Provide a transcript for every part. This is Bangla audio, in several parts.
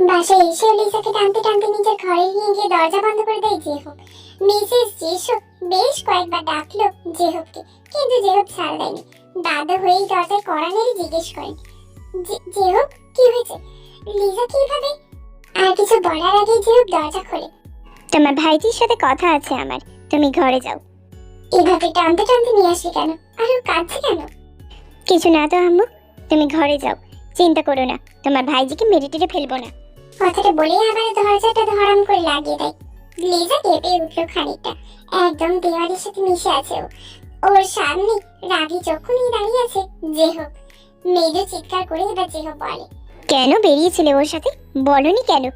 বাসায় এসে লিসাকে টানতে টানতে নিজের ঘরে নিয়ে গিয়ে দরজা বন্ধ করে দেয় জেহব। মিসেস জেসব বেশ কয়েকবার ডাকলো জেহবকে কিন্তু জেহব ছাড় দেয়নি। বাধ্য হয়েই দরজায় কড়া নেড়ে জিজ্ঞেস করেন "জে- জেহব কি হয়েছে? লিজা কীভাবে আর কিছু বলার আগে জেহব দরজা খোলে। তোমার ভাইজির সাথে কথা আছে আমার তুমি ঘরে যাও। এভাবে টানতে টানতে নিয়ে আসলি কেন? আর ও কাঁদছে কেন? কিছু না তো আম্মু তুমি ঘরে যাও। চিন্তা করো না তোমার ভাইজিকে মেরে টেরে ফেলব না। কথাটা বলেই আবার দরজাটা ধরাম করে লাগিয়ে দেয়। লিজা কেঁপে উঠল খানিকটা। একদম দেওয়ালের সাথে মিশে আছে ও। ওর সামনে রাগি নিয়ে দাঁড়িয়ে আছে জেহব মেজো চিৎকার করে এবার জেহব বলে। কেন বেরিয়েছিলে ওর সাথে? বলনি কেন?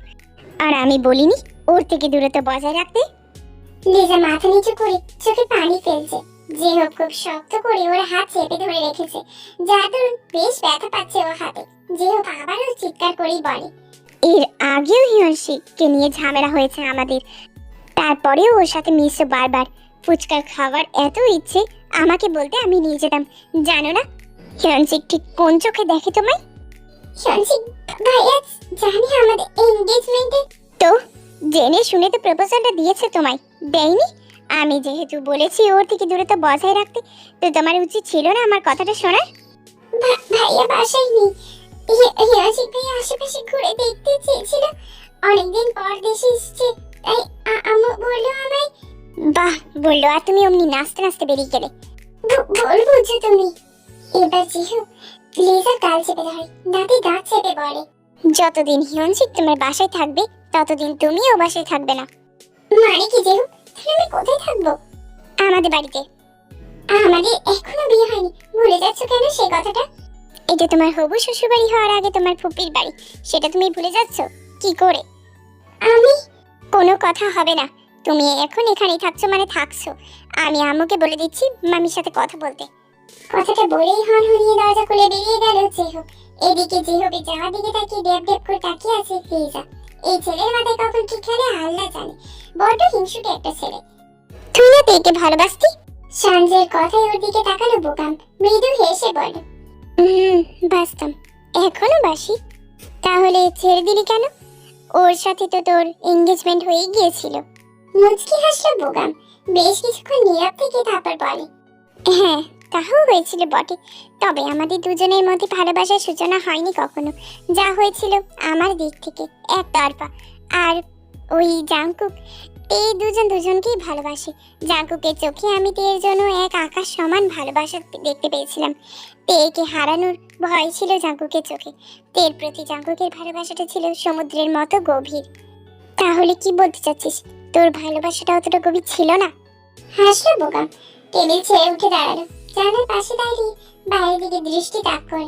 আর আমি বলিনি ওর থেকে দূরত্ব বজায় রাখতে? লিজা মাথা নিচু করে চোখে পানি ফেলছে। যে হোক, খুব শক্ত করে ওর হাত চেপে ধরে রেখেছে। যার দরুন বেশ ব্যথা পাচ্ছে ওর হাতে। জেহব আবারও চিৎকার করেই বলে। এর আগেও হিয়র্ষিকে নিয়ে ঝামেলা হয়েছে আমাদের। তারপরেও ওর সাথে মিশো বারবার ফুচকার খাওয়ার এত ইচ্ছে আমাকে বলতে আমি নিয়ে যেতাম। জানো না? হিয়ন্সিক ঠিক কোন চোখে দেখে তোমায়? শুনছি ভাইয়া জানি আমাদের এনগেজমেন্টে তো জেনে শুনে তো প্রপোজালটা দিয়েছে তোমায়। দেয়নি? আমি যেহেতু বলেছি ওর থেকে দূরত্ব বজায় রাখতে তো তোমার উচিত ছিল না আমার কথাটা শোনার? ভাইয়া বাসায় নেই। হিয়াজি ভাইয়া আশেপাশে ঘুরে দেখতে চেয়েছিল। অনেকদিন পর দেশে এসেছে, তাই আ- আম্মু বলল আমায়, বাহ, বলল, আর তুমি অমনি নাচতে নাচতে বেরিয়ে গেলে। ভুল বুঝছ তুমি। এবার যেহেতু লিজা গাল চেপে ধরে, দাঁতে দাঁত চেপে বলে, যতদিন হিয়নসিক তোমার বাসায় থাকবে, ততদিন তুমিও বাসায় থাকবে না। মানে কি যেহেতু তাহলে আমি কোথায় থাকব? আমাদের বাড়িতে। আমাদের এখনও বিয়ে হয়নি। ভুলে যাচ্ছ কেন সেই কথাটা? এটা তোমার হবু শ্বশুরবাড়ি হওয়ার আগে তোমার ফুপির বাড়ি সেটা তুমি ভুলে যাচ্ছ? কি করে? আমি? কোনো কথা হবে না। তুমি এখন এখানেই থাকছো মানে থাকছো। আমি আম্মুকে বলে দিচ্ছি মামির সাথে কথা বলতে। কথাটা বলেই হন হনিয়ে দরজা খুলে বেরিয়ে গেল যেহব এদিকে যেহবে যাওয়ার দিকে তাকিয়ে ড্যাব ড্যাব করে তাকিয়ে আছে লিজা এই ছেলের মাথায় কখন কি খেলে আল্লাহ জানে। বড্ড হিংসুটে একটা ছেলে। তুই না তো একে ভালোবাসতি? সঞ্জয়ের কথায় ওর দিকে তাকালো বোকাম। মৃদু হেসে বলে হুম বাসতাম এখনও বাসি। তাহলে ছেড়ে দিলি কেন? ওর সাথে তো তোর এঙ্গেজমেন্ট হয়ে গিয়েছিল। মুচকি হাসলো বোকাম বেশ কিছুক্ষণ নীরব থেকে তারপর বলে হ্যাঁ তাও হয়েছিল বটে। তবে আমাদের দুজনের মধ্যে ভালোবাসার সূচনা হয়নি কখনো। যা হয়েছিল আমার দিক থেকে একতরফা আর ওই জাংকুক এই দুজন দুজনকেই ভালোবাসে। জাংকুকের চোখে আমি তের জন্য এক আকাশ সমান ভালোবাসা দেখতে পেয়েছিলাম। তেকে হারানোর ভয় ছিল জাংকুকের চোখে। তের প্রতি জাংকুকের ভালোবাসাটা ছিল সমুদ্রের মতো গভীর। তাহলে কি বলতে চাচ্ছিস? তোর ভালোবাসাটা অতটা গভীর ছিল না? হাসলো বোকা। টেবিল ছেড়ে উঠে দাঁড়াল। জানার পাশে দাঁড়িয়ে বাইরের দিকে দৃষ্টি তাক করে।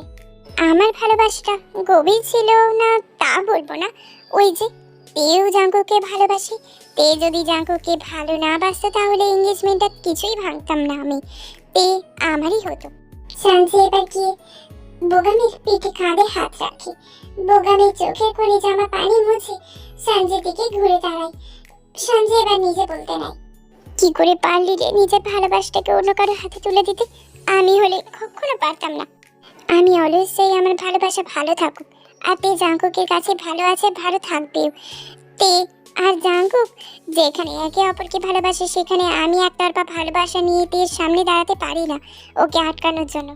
আমার ভালোবাসাটা গভীর ছিল না তা বলব না। ওই যে তেও জাঙ্কুকে ভালোবাসে। তে যদি জাঙ্কুকে ভালো না বাসতো, তাহলে এঙ্গেজমেন্টটা কিছুই ভাঙতাম না আমি। তে আমারই হতো। শান্তি এবার গিয়ে বোগামের পিঠে কাঁধে হাত রাখে। বোগামের চোখের কোণে জামা পানি মুছে সঞ্জয়ের দিকে ঘুরে দাঁড়ায় সঞ্জয় এবার নিজে বলতে নাই, কি করে পারলি রে নিজের ভালোবাসাটাকে অন্য কারোর হাতে তুলে দিতে? আমি হলে কখনো পারতাম না। আমি অলওয়েজ চাই আমার ভালোবাসা ভালো থাকুক। আর তে জাঙ্কুকের কাছে ভালো আছে, ভালো থাকবেও তে, আর জাঙ্কুক, যেখানে একে অপরকে ভালোবাসে, সেখানে আমি একতরফা ভালোবাসা নিয়ে তের সামনে দাঁড়াতে পারি না, ওকে আটকানোর জন্য।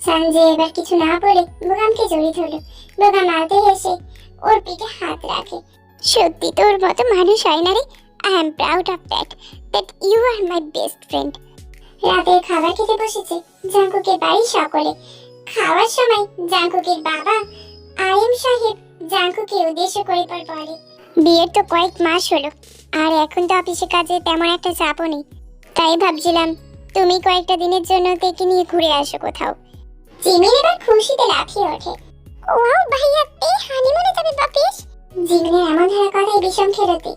সঞ্জয় এবার কিছু না বলে বোগামকে জড়িয়ে ধরলো। বোগাম আলতে হেসে ওর পিঠে হাত রাখে। সত্যি তোর মতো মানুষ হয় না রে? I am proud of that that you are my best friend রাতের খাবার খেতে বসেছে জাঙ্কুকের বাড়ি সকলে। খাওয়ার সময় জাঙ্কুকের বাবা আয়েম সাহেব, জাঙ্কুকে উদ্দেশ্য করে পর বলে, বিয়ের তো কয়েক মাস হলো, আর এখন তো অফিসে কাজে তেমন একটা চাপও নেই। তাই ভাবছিলাম, তুমি কয়েকটা দিনের জন্য তেকে নিয়ে ঘুরে আসো কোথাও। জিমিন এবার খুশিতে লাফিয়ে ওঠে। ওয়াও ভাইয়া, এই হানিমুনে যাবে বাপিস জিমিনের এমন ধারা কথায় বিষম খেলতে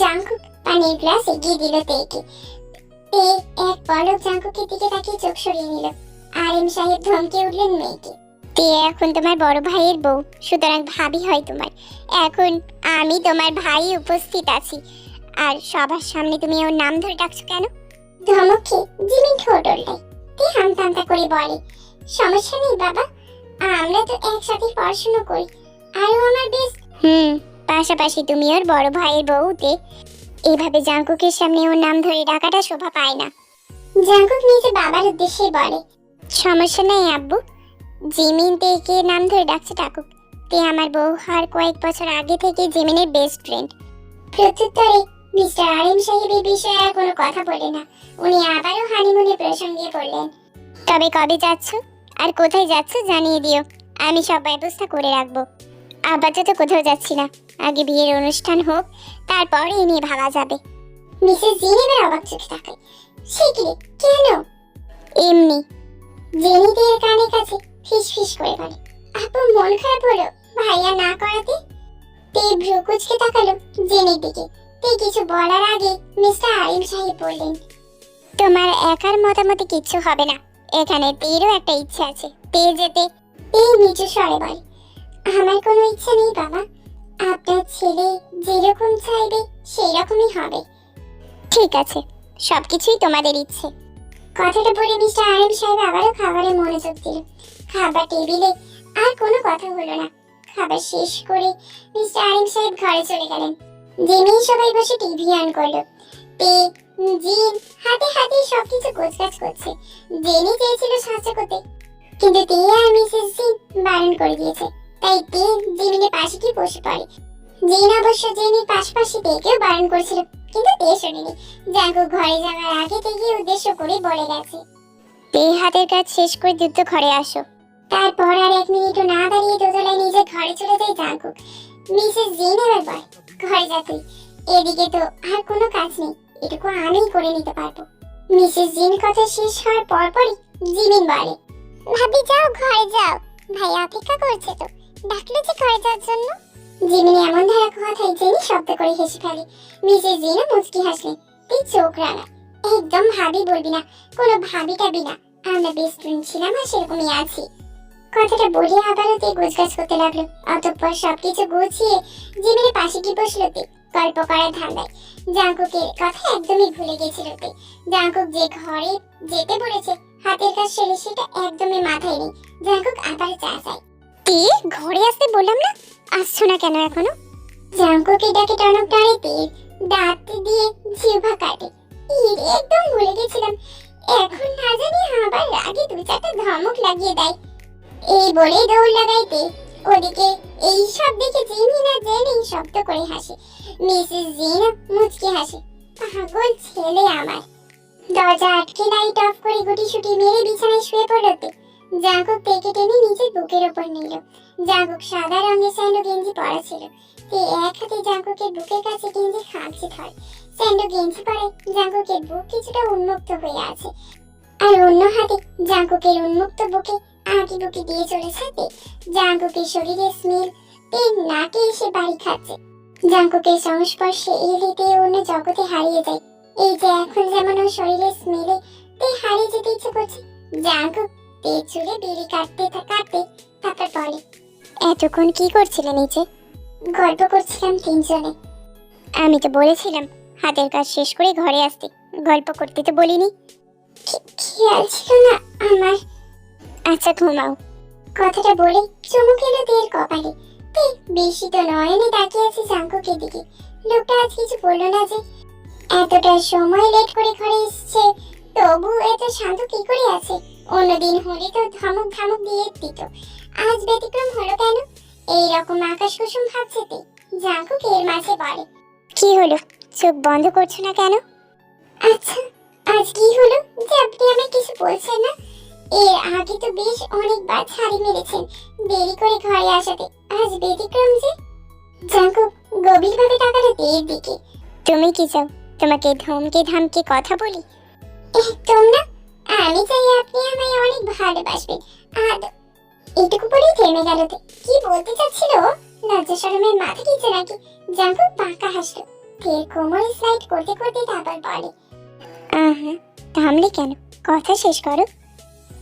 জাঙ্কুক পানির গ্লাস এগিয়ে দিল তেকে। তে এক পলক জাঙ্কুকের দিকে তাকিয়ে চোখ সরিয়ে নিল। আর এম সাহেব ধমকে উঠলেন মেয়েকে। তে এখন তোমার বড় ভাইয়ের বউ? সুতরাং ভাবি হয় তোমার এখন আমি তোমার ভাই উপস্থিত আছি। আর সবার সামনে তুমি ওর নাম ধরে ডাকছো কেন? ধমকে জিমিন ঠোঁট ওল্টায় তে হামতা হামতা করে বলে? সমস্যা নেই বাবা। আমরা তো একসাথে পড়াশোনা করি। আর আমার বেশ হুম পাশাপাশি তুমি ওর বড় ভাইয়ের বউতে এইভাবে জাঙ্কুকের সামনে ওর নাম ধরে ডাকাটা শোভা পায় না। জাঙ্কুক নিজে বাবার উদ্দেশ্যে বলে। সমস্যা নেই আব্বু। জিমিন তেকে নাম ধরে ডাকছে ডাকুক। তে আমার বউ হওয়ার কয়েক বছর আগে থেকে জিমিনের বেস্ট ফ্রেন্ড প্রত্যুত্তরে মিস্টার আরিম সাহেব এই বিষয়ে আর কোনো কথা বলে না। উনি আবারও হানিমুনের প্রসঙ্গে পড়লেন। তবে কবে যাচ্ছ আর কোথায় যাচ্ছ জানিয়ে দিও। আমি সব ব্যবস্থা করে রাখব। আপাতত কোথাও যাচ্ছি না। আগে বিয়ের অনুষ্ঠান হোক, তারপর এ নিয়ে ভাবা যাবে। মিসেস জিন অবাক চোখে তাকায়। সে কি? কেন? এমনি। জেনিদের কানে কাছে ফিস করে বলে। আপু, মন খারাপ হলো? ভাইয়া না করাতে? তে ভ্রুকুচকে তাকালো জেনির দিকে। তে কিছু বলার আগে মিস্টার আরিম সাহেব বললেন, তোমার একার মতামতে কিচ্ছু হবে না। এখানে তেরও একটা ইচ্ছে আছে। তে যেতে এই নিচু স্বরে বলে, আমার কোনো ইচ্ছা নেই বাবা। আপনার ছেলে যেরকম চাইবে সেই রকমই হবে। ঠিক আছে, সবকিছুই তোমাদের ইচ্ছে। কথাটা বলে মিস্টার আরিম সাহেব আবারও খাবারে মনোযোগ দিল খাবার টেবিলে আর কোনো কথা হলো না। খাবার শেষ করে মিস্টার আরিম সাহেব ঘরে চলে গেলেন। জিমি সবাই বসে টিভি অন করল। তে জিন, হাতে হাতে সবকিছু গোছগাছ করছে। জেনি চেয়েছিল সাহায্য করতে। কিন্তু তে আর মিসেস জিন বারণ করে দিয়েছে। তাই তে জিমিনের পাশে কি বসে পড়ে। জিন অবশ্য জেনির পাশাপাশি তেকেও বারণ করেছিল, কিন্তু তে শোনেনি। জাগো ঘরে যাওয়ার আগে থেকে উদ্দেশ্য করে বলে গেছে, তে হাতের কাজ শেষ করে দ্রুত ঘরে আসো। তারপর আর এক মিনিটও না দাঁড়িয়ে দোতলায় নিজে ঘরে চলে যায় জাঙ্কুক। মিসেস জিন এবার ঘরে যা তুই। এদিকে তো আর কোনো কাজ নেই, এটুকু আমিই করে নিতে পারব। মিসেস জিন কথা শেষ হওয়ার পরপরই জিমিন বলে, ভাবি, যাও, ঘরে যাও। ভাই অপেক্ষা করছে তো, ডাকলো যে ঘরে যাওয়ার জন্য। জিমিনি এমন ধারা কথাই জেনি শব্দ করে হেসে ফেলে। মিসেস জিনও মুচকি হাসলেন তুই চোখ রাঙা, একদম ভাবি বলবি না, কোনো ভাবি টাবি না। আমরা বেস্ট ফ্রেন্ড ছিলাম আর সেরকমই আছি। কথাটা বলে আবারও তে গোছগাছ করতে লাগল। অতঃপর সবকিছু গুছিয়ে জিমিনের পাশে কি বসল তে, গল্প করার ধান্দায়। জাঙ্কুকের কথা একদমই ভুলে গেছিল তে। জাঙ্কুক যে ঘরে যেতে বলেছে, হাতের কাজ সেরে সেটা একদমই মাথায় নেই। জাঙ্কুক আবার চা চায়। তে, ঘরে আসতে বললাম না? আসছো না কেন এখনও? জাঙ্কুকে ডাকে টনক টানে তে দাঁত দিয়ে জিহ্বা কাটে। একদম ভুলে গেছিলাম। এখন না জানি আবার রাগে দু চারটা ধমক লাগিয়ে দেয়। এই বলেই দৌড় লাগাইতে ওদিকে এই সব দেখে জিনি না জেনে শব্দ করে হাসে। মিসেস জিনা মুচকি হাসে, পাগল ছেলে আমার। দরজা আটকে লাইট অফ করে গুটি শুটি মেরে বিছানায় শুয়ে পড়তে জাঙ্কুক পেকে টেনে নিজের বুকের ওপর নিল। জাঙ্কুক সাদা রঙের স্যান্ডো গেঞ্জি পরা ছিল। তে এক হাতে জাঙ্কুকের বুকের কাছে গেঞ্জি খামচে ধরে। স্যান্ডো গেঞ্জি পরে জাঙ্কুকের বুক কিছুটা উন্মুক্ত হয়ে আছে। আর অন্য হাতে জাঙ্কুকের উন্মুক্ত বুকে আঁকি বুকি দিয়ে চলেছে তে। জাঙ্কুকের শরীরে স্মেল তে নাকে এসে বাড়ি খাচ্ছে। জাঙ্কুকের সংস্পর্শে এলে তে অন্য জগতে হারিয়ে যায়। এই যে এখন যেমন ওর শরীরের স্মেলে, তে হারিয়ে যেতে ইচ্ছে করছে। জাঙ্কুক তে চুলে কাটতে কাটতে তারপর বলে এতক্ষণ কি করছিলে নিচে? গল্প করছিলাম তিনজনে। আমি তো বলেছিলাম, হাতের কাজ শেষ করে ঘরে আসতে। গল্প করতে তো বলিনি। খেয়াল ছিল না আমার। আচ্ছা ঘুমাও। কথাটা বলে চুমুক এলো তের কপালে। তে, বেশি তো নয়নে তাকিয়ে আছে জাঙ্কুকের দিকে। লোকটা আজ কিছু বলল না যে, এতটা সময় লেট করে ঘরে এসছে, তবু এত শান্ত কি করে আছে? অন্যদিন হলে তো ধমক ধমক দিয়ে দিত। আজ ব্যতিক্রম হলো কেন? এইরকম আকাশ কুসুম ভাবছে তে, জাঙ্কুক এর মাঝে বলে। কি হলো? চোখ বন্ধ করছ না কেন? আচ্ছা আজ কি হলো? যে আপনি আমায় কিছু বলছেন না। এর আগে তো বেশ অনেকবার ছাড়ি মেরেছেন। দেরি করে ঘরে আসাতে আজ ব্যতিক্রম যে। জাঙ্কুক গভীরভাবে তাকালো তের দিকে। তুমি কি চাও? তোমাকে ধমকে ধামকে কথা বলি? একদম না আমি চাই আপনি আমায় অনেক ভালোবাসবেন আর এটুকু পরেই থেমে গেল। কি বলতে চাচ্ছিল? লজ্জা শরমের মাথা কিছু নাকি জাঙ্কুক বাঁকা হাসলো। তের কোমর স্লাইড করতে করতে তারপর বলে, আহা, থামলে কেন? কথা শেষ করো।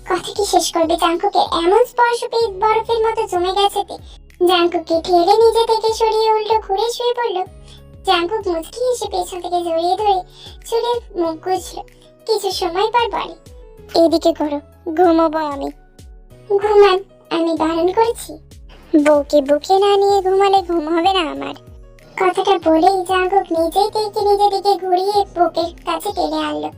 কথা কি শেষ করবে জাঙ্কুকে এমন স্পর্শ পেয়ে বরফের মতো জমে গেছে তে। জাঙ্কুককে ঠেলে নিজে থেকে সরিয়ে উল্টো ঘুরে শুয়ে পড়ল। জাঙ্কুক মুচকি এসে পেছন থেকে জড়িয়ে ধরে চুলের মুখ গুছলো কিছু সময় পর বলে, এদিকে করো, ঘুমোবো আমি। ঘুমান, আমি বারণ করেছি। বউকে বুকে না নিয়ে ঘুমালে ঘুম হবে না আমার। কথাটা বলেই জাঙ্কুক নিজেই তেকে নিজের দিকে ঘুরিয়ে বুকের কাছে টেনে আনলো।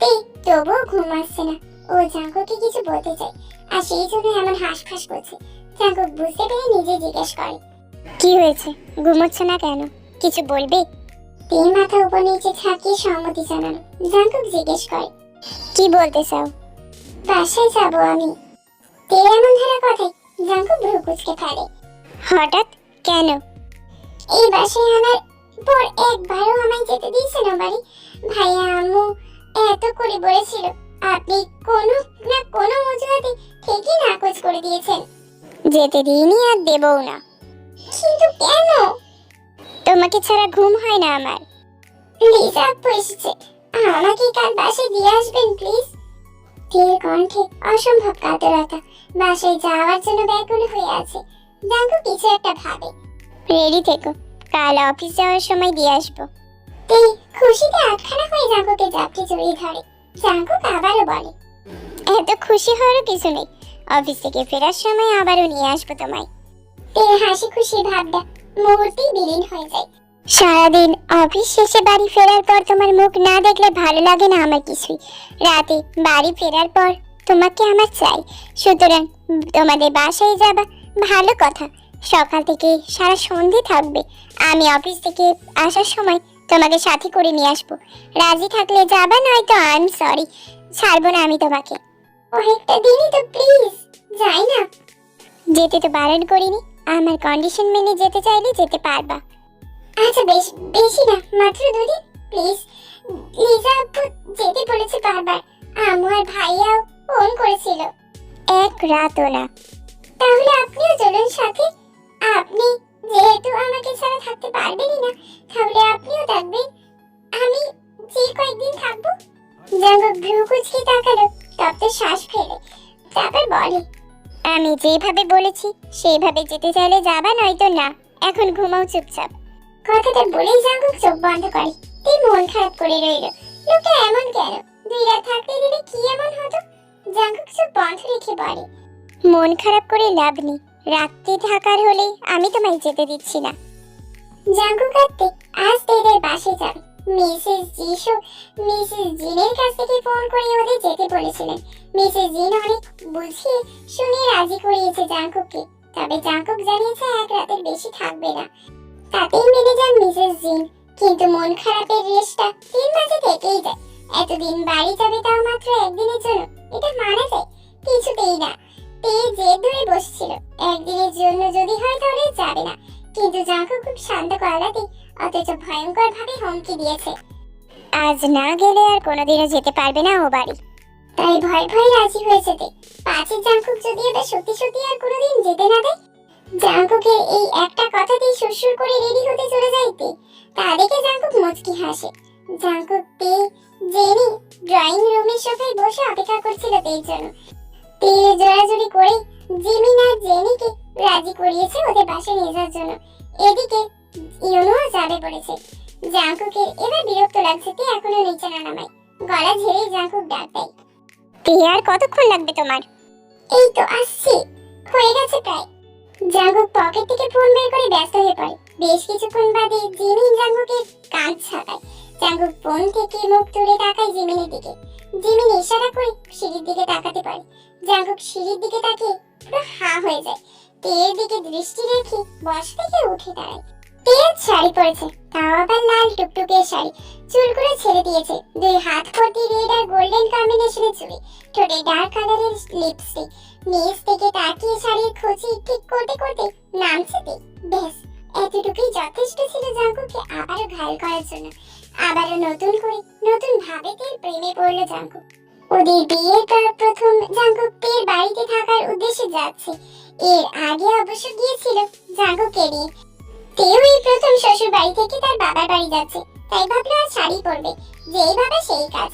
তে তবুও ঘুম আসছে না। ও জাঙ্কুকে কিছু বলতে চায় আর সেই জন্য এমন হাঁসফাঁস করছে। জাঙ্কুক বুঝতে পেরে নিজে জিজ্ঞেস করে কি হয়েছে? ঘুমোচ্ছ না কেন? কিছু বলবে? তিন মাথা উপর নিচে থাকিয়ে সম্মতি জানালো। জাঙ্কুক জিজ্ঞেস করে কি বলতে চাও? বাসায় যাব আমি। তে এমন ধারা কথায় জাঙ্কুক ভ্রু কুচকে ফেলে। হঠাৎ? কেন? এই বাসায় আনার পর একবারও আমায় যেতে দিয়েছে না বাড়ি? ভাইয়া আম্মু এত করে বলেছিল। আপনি কোনো না কোনো অজুহাতে ঠিকই নাকচ করে দিয়েছেন। যেতে দিইনি আর দেবও না। কিন্তু কেন? তোমাকে ছাড়া ঘুম হয় না আমার। লিজা আপু এসেছে। আমাকে কাল বাসে দিয়ে আসবেন, প্লিজ। তীর কণ্ঠে অসম্ভব কাতরতা। বাসায় যাওয়ার জন্য ব্যাকুল হয়ে আছে। জাঙ্কু কিছু একটা ভাবে। রেডি থেকো। কাল অফিস যাওয়ার সময় দিয়ে আসব। তে খুশিতে আটখানা হয়ে জাঙ্কুকে জাপটে জড়িয়ে ধরে। জাঙ্কুক আবারও বলে। এত খুশি হওয়ারও কিছু নেই। অফিস থেকে ফেরার সময় আবারও নিয়ে আসব তোমায়। তের হাসি খুশি ভাবটা মুহূর্তেই বিলীন হয়ে যায়। সারাদিন অফিস শেষে বাড়ি ফেরার পর তোমার মুখ না দেখলে ভালো লাগে না আমার কিছুই। রাতে বাড়ি ফেরার পর তোমাকে আমার চাই। সুতরাং তোমাদের বাসায় যাবা ভালো কথা। সকাল থেকে সারা সন্ধে থাকবে। আমি অফিস থেকে আসার সময় তোমাকে সাথে করে নিয়ে আসব। রাজি থাকলে যাবা, নয়তো আই এম সরি ছাড়বো না আমি তোমাকে। কয়েকটা দিনই তো প্লিজ যাই না। যেতে তো বারণ করিনি। আমার কন্ডিশন মেনে যেতে চাইলে যেতে পারবা। আচ্ছা বেশ, বেশি না, মাত্র দুদিন প্লিজ লিজা আপু যেতে বলেছে বারবার। আম্মু আর ভাইয়াও ফোন করেছিল। এক রাতও না। তাহলে আপনিও চলুন সাথে। আপনি যেহেতু আমাকে ছাড়া থাকতে পারবেনই না তাহলে আপনিও থাকবেন। আমি যে কয়েকদিন থাকব জাঙ্গক ভ্রু কুচকে তাকালো তপ্ত শ্বাস ফেলে। তারপর বলে, আমি যেভাবে বলেছি সেইভাবে যেতে চাইলে যাবা নয়তো না। এখন ঘুমাও চুপচাপ। কথাটা বলেই জাঙ্গক চোখ বন্ধ করে। তুই মন খারাপ করে রইল। লোকটা এমন কেন? দুই রাত থাকতে দিলে কি এমন হতো? জাঙ্গক চোখ বন্ধ রেখে বলে, মন খারাপ করে লাভ নেই। রাত্রি থাকার হলে আমি তোমায় যেতে দিচ্ছি না। জাঙ্গু কাটতে আজ তেদের বাসে যাবে মিসেস জিশু মিসেস জিনের কাছ থেকে ফোন করে ওদের যেতে বলেছিলেন। মিসেস জিন অনেক বুঝিয়ে শুনিয়ে রাজি করিয়েছে জাঙ্কুককে। তবে জাঙ্কুক জানিয়েছে এক রাতের বেশি থাকবে না। তাতেই মেনে যান মিসেস জিন। কিন্তু মন খারাপের রেশটা তিন মাসে থেকেই যায়। এতদিন বাড়ি যাবে তাও মাত্র একদিনের জন্য। এটা মানা যায়। কিছুতেই না। তে জেদ ধরে বসছিল। একদিনের জন্য যদি হয় তাহলে যাবে না। কিন্তু জাঙ্কু খুব শান্ত গলাতে অথচ ভয়ঙ্কর ভাবে হুমকি দিয়েছে। আজ না গেলে আর কোনোদিনও যেতে পারবে না ও বাড়ি। তাই ভয় ভয় রাজি হয়েছে তে। পাঁচের জাঙ্কুক যদি এবার সত্যি সত্যি আর কোনোদিন যেতে না দেয়? জাঙ্কুকের এই একটা কথাতেই সুরসুর করে রেডি হতে চলে যাইতে তা। দেখে জাঙ্কুক মুচকি হাসে। জাঙ্কুক তে জেনি ড্রয়িং রুমের সোফায় বসে অপেক্ষা করছিল তের জন্য। তে জোরাজুরি করে জিমিন আর জেনিকে রাজি করিয়েছে ওদের বাসায় নিয়ে যাওয়ার জন্য। এদিকে ইউনো যাবে বলেছে জাঙ্কুকের এবার বিরক্ত লাগছে তে এখনও নিচে না নামায়। গলা ঝেড়েই জাঙ্কুক ডাক দেয়। তে আর কতক্ষণ লাগবে তোমার? এই তো আসছি। হয়ে গেছে প্রায়। জাঙ্গুক পকেট থেকে ফোন বের করে ব্যস্ত হয়ে পড়ে। বেশ কিছুক্ষণ বাদে জিমিন জাঙ্গুকে কান ছাপায়। জাঙ্গুক ফোন থেকে মুখ তুলে তাকায় জিমিনের দিকে। জিমিন ইশারা করে সিঁড়ির দিকে তাকাতে পারে। জাঙ্গুক সিঁড়ির দিকে তাকিয়ে পুরো হা হয়ে যায়। তেয়ের দিকে দৃষ্টি রেখে বসা থেকে উঠে দাঁড়ায়। তেয়ের শাড়ি পরেছে, তাও আবার লাল টুকটুকে শাড়ি। চুলগুলো ছেড়ে দিয়েছে। দুই হাত ভর্তি রেড আর গোল্ডেন কম্বিনেশনের চুড়ি। ঠোঁটে ডার্ক কালারের লিপস্টিক। নিচ থেকে তাকিয়ে শাড়ির খুঁজি ঠিক করতে করতে নামছে তে ব্যাস এতটুকুই যথেষ্ট ছিল জাঙ্কুকে আবারও ঘায়ল করার জন্য। আবারও নতুন করে নতুন ভাবে তের প্রেমে পড়ল জাঙ্কু ওদের বিয়ের পর প্রথম জাঙ্কুক তের বাড়িতে থাকার উদ্দেশ্যে যাচ্ছে। এর আগে অবশ্য গিয়েছিল জাঙ্কুকে নিয়ে তেও এই প্রথম শ্বশুর বাড়ি থেকে তার বাবার বাড়ি যাচ্ছে। তাই ভাবলো আর শাড়ি পরবে। যেই ভাবে সেই কাজ।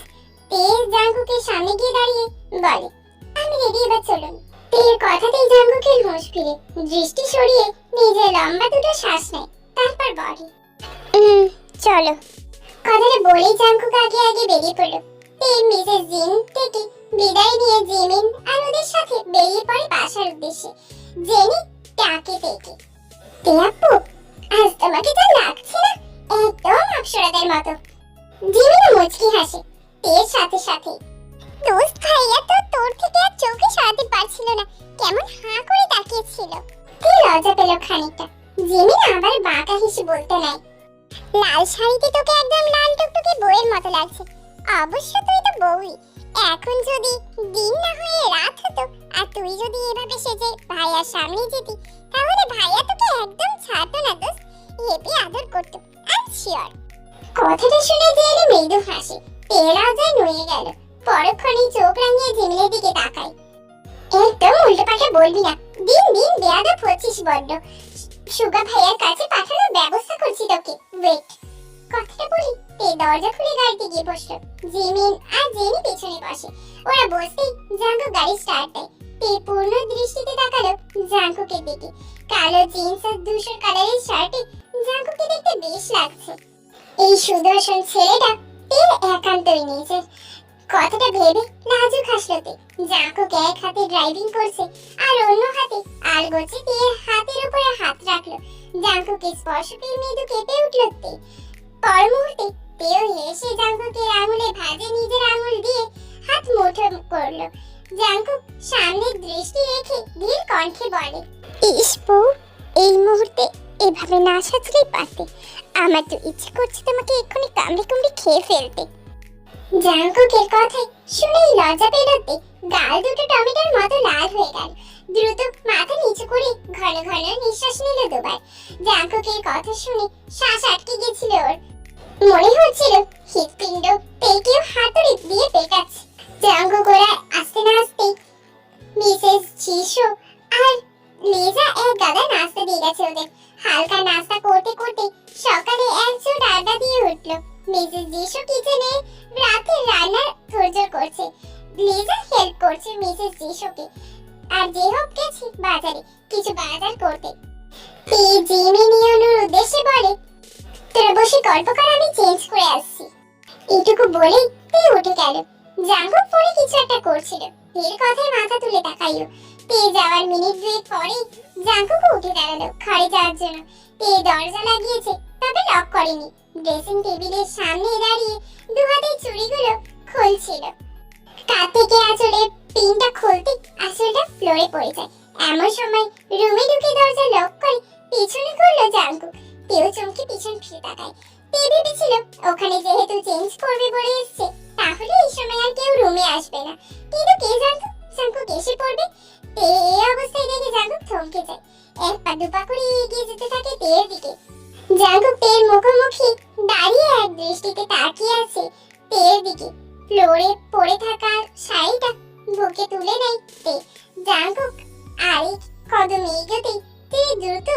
তেজ জাঙ্কুকের সামনে গিয়ে দাঁড়িয়ে বলে, আমি রেডি, এবার চলুন। তের কথাতেই জাঙ্কুকের হুঁশ ফিরে। দৃষ্টি সরিয়ে নিজে লম্বা দুটো শ্বাস নেয়। তারপর বলে চলো। কথাটা বলেই জাঙ্কুক আগে আগে বেরিয়ে পড়ল। তে মিসেস জিন থেকে বিদায় নিয়ে জিমিন আর ওদের সাথে বেরিয়ে পড়ে বাসার উদ্দেশ্যে। জেনি ডাকে থেকে আপু, আজ তোমাকে তো লাগছে না একদম অপসরাদের মতো। জিমিন মুচকি হাসে। তের সাথে সাথে, দোস্ত ভাইয়া, তো তোর থেকে আর চোখে সরাতে পারছিল না। কেমন হাঁ করে তাকিয়েছিল? তে লজ্জা পেল খানিকটা। জিমিন আবার বাঁকা হেসে বলতে নাই লাল শাড়িতে তোকে একদম লাল টুকটুকে বউয়ের মতো লাগছে। অবশ্য তুই তো বউই। এখন যদি দিন না হয়ে রাত হতো, আর তুই যদি এভাবে সেজে ভাইয়ার সামনে যেতি, তাহলে ভাইয়া তোকে একদম ছাড়তো না দোস্ত হেপি আদর করতো আই শিওর কথাটা শুনে জেনে মৃদু হাসে। তেরাও যায় নুয়ে গেল। পরক্ষণে চোখ রাঙিয়ে জিমিলের দিকে তাকায়। একদম উল্টো পাল্টা বলবি না। দিন দিন বেয়াদব হচ্ছিস বড্ড। সুগা ভাইয়ার কাছে পাঠানোর ব্যবস্থা করছি তোকে। ওয়েট কথাটা বলি তে দরজা খুলে গাড়িতে গিয়ে বসল। জিমিন আর জেনি পেছনে বসে। ওরা বসতেই জাঙ্কু গাড়ি স্টার্ট দেয়। তে পূর্ণ দৃষ্টিতে তাকালো জাঙ্কুকের দিকে কালো জিন্স আর ধূসর কালারের শার্টে জাঙ্কুকে দেখতে বেশ লাগছে। এই সুদর্শন ছেলেটা তেল একান্তই নিজের। কথাটা ভেবে লাজুক হাসলো তে জাঙ্কুক এক হাতে ড্রাইভিং করছে, আর অন্য হাতে আলগোছে দিয়ে হাতের উপরে হাত রাখল। জাঙ্কুকে স্পর্শ পেয়ে মৃদু কেঁপে উঠল তে। পর মুহূর্তে তেও হেসে জাঙ্কুকের আঙুলে ভাজে নিজের আঙুল দিয়ে হাত মুঠো করল। জাঙ্কুক সামনে দৃষ্টি রেখে ধীর কণ্ঠে বলে, ইস এই মুহূর্তে এভাবে না সাজলেই পারতে। আমার তো ইচ্ছে করছে তোমাকে এক্ষুনি কামড়ে কুমড়ে খেয়ে ফেলতে। জাঙ্কুকের কথায় শুনেই লজ্জা পেলতে গাল দুটো টমেটোর মতো লাল হয়ে গেল। দ্রুত মাথা নিচু করে ঘন ঘন নিঃশ্বাস নিল দুবার। জাঙ্কুকের কথা শুনে শ্বাস আটকে গেছিল ওর। মনে হচ্ছিল হৃৎপিণ্ড পেকেও হাতুড়ি দিয়ে পেটাচ্ছে। জাঙ্কুক ওরা আসতে না আসতে মিসেস শিশু আর লিজা এক গাদা নাস্তা দিয়ে গেছে ওদের। হালকা নাস্তা করতে করতে সকালে একজোট আড্ডা দিয়ে উঠল। মিসেস যিশু কিচেনে রাতে রান্নার তোড়জোড় করছে। লিজা হেল্প করছে মিসেস যিশুকে। আর জেহব গেছে বাজারে কিছু বাজার করতে। এই জিমি নিয়নুর উদ্দেশ্যে বলে, তোরা বসে গল্প কর, আমি চেঞ্জ করে আসছি। এটুকু বলেই তে উঠে গেল। জাঙ্গক পরে কিছু একটা করছিল। এর কথায় মাথা তুলে তাকাইও। তে যাওয়ার মিনিট দুয়েক পরে জাঙ্গক উঠে দাঁড়াল ঘরে যাওয়ার জন্য। তে দরজা লাগিয়েছে, তবে লক করেনি। ড্রেসিং টেবিলের সামনে দাঁড়িয়ে দু হাতে চুড়িগুলো খুলছিল। কাত থেকে আঁচলের পিনটা খুলতে আঁচলটা ফ্লোরে পড়ে যায়। এমন সময় রুমে ঢুকে দরজা লক করে পিছনে করল জাঙ্কুক তেও চমকে পিছন ফিরে তাকায়। তে ভেবেছিল ওখানে যেহেতু চেঞ্জ করবে বলে এসছে, তাহলে এই সময় আর কেউ রুমে আসবে না। কিন্তু কে জানতো? জাঙ্কুক এসে পড়বে। এই অবস্থায় দেখে জাঙ্কুক থমকে যায়। এক পা দুপা করে এগিয়ে যেতে থাকে তের দিকে। জাঙ্কুক তের মুখোমুখি দাঁড়িয়ে এক দৃষ্টিতে তাকিয়ে আছে তের দিকে। ফ্লোরে পড়ে থাকা শাড়িটা বুকে তুলে নেয় তে। জাঙ্কুক আরেক কদম এগোতেই তে দ্রুত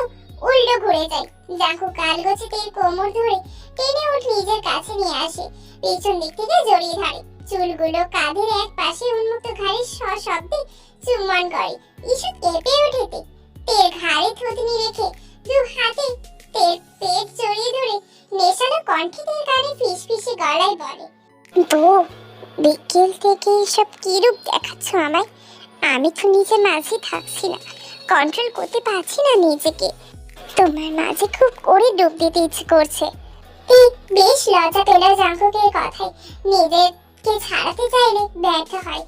উল্টো ঘুরে যায়। জাঙ্কুক কাল গোছে তের কোমর ধরে টেনে উঠ নিজের কাছে নিয়ে আসে। পেছন দিক থেকে জড়িয়ে ধরে। চুলগুলো কাঁধের এক পাশে উন্মুক্ত ঘাড়ে সশব্দে চুম্বন করে। ঈষৎ কেঁপে ওঠে তে। তের ঘাড়ে থুতনি রেখে দু হাতে বউ, বিকেল থেকে এসব কি রূপ দেখাচ্ছ আমায়? আমি তো নিজে মাঝে থাকছি না। কন্ট্রোল করতে পারছি না নিজেকে। তোমার মাঝে খুব করে ডুব দিতে ইচ্ছে করছে। বেশ লজ্জা পেল জাঙ্কুকের কথায়। নিজেকে ছাড়াতে চাইলে ব্যর্থ হয়।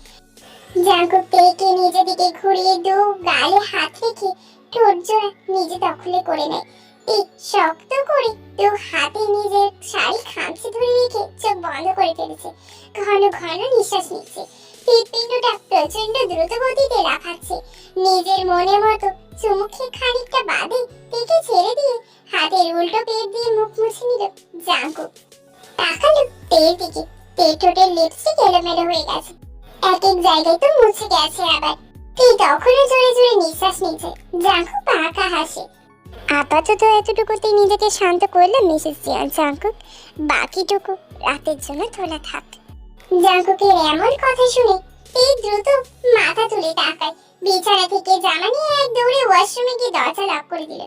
জাঙ্কুক তেকে নিজে দিকে ঘুরিয়ে দু গালে হাত রেখে ঠোঁট জোড়া নিজে দখলে করে নেয়। শক্ত করে দু হাতে নিজের শাড়ি খামচে ধরে রেখে চোখ বন্ধ করে ফেলেছে। ঘন ঘন নিঃশ্বাস নিচ্ছে। হৃৎপিণ্ডটা প্রচণ্ড দ্রুত গতিতে লাফাচ্ছে। নিজের মনে মতো চুমুকে খানিকটা বাদে তেকে ছেড়ে দিয়ে হাতের উল্টো পেট দিয়ে মুখ মুছে নিল জাঙ্কুক তাকালো তের দিকে। তের ঠোঁটের লিপস্টিক এলোমেলো হয়ে গেছে। এক এক জায়গায় তো মুছে গেছে আবার। তে তখনও জোরে জোরে নিঃশ্বাস নিচ্ছে। জাঙ্কুক পাকা হাসে। আপাতত এতটুকুতেই নিজেকে শান্ত করলাম মিসেস জিয়ান জাঙ্কুক। বাকিটুকু রাতের জন্য তোলা থাক। জাঙ্কুকের এমন কথা শুনে এই দ্রুত মাথা তুলে তাকায়। বিছানা থেকে জামা নিয়ে এক দৌড়ে ওয়াশরুমে গিয়ে দরজা লক করে দিল।